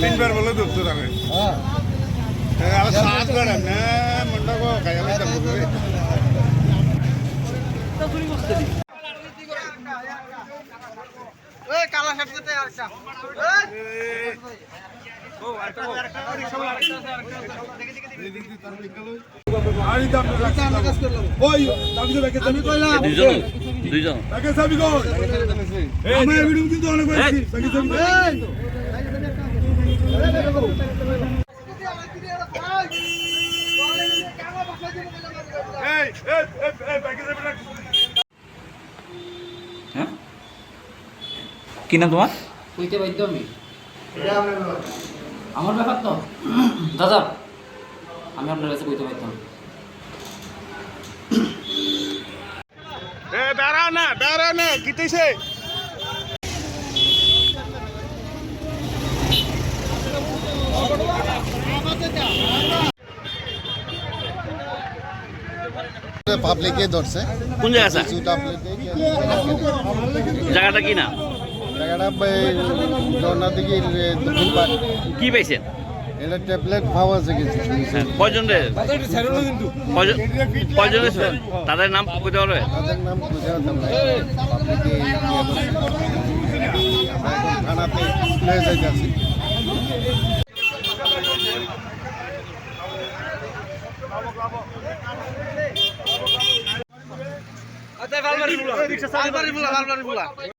তিনবার বলে ধরতে যাবে আর সাত বার এমনি মনটা কো খাইলে যাব রে ওই আমি তো কি নাম তোমার? কইতে বাধ্য আমি? আমার ব্যাপার তো। দাদা আমি আপনার কাছে কইতে পারতাম। এ দাঁড়াও না দাঁড়াও না কিতেছে পাবলিকে ধরছে। কোন জায়গা জায়গাটা কি না? জায়গাটা কি পাইছেন? এটা ট্যাবলেট পাওয়া আছে কিছু কয়জন রে কয়জন তাদের নাম কইতে পারবে তাদের নাম বুঝে হতাম না পাবলিকে থানাতে চালাবার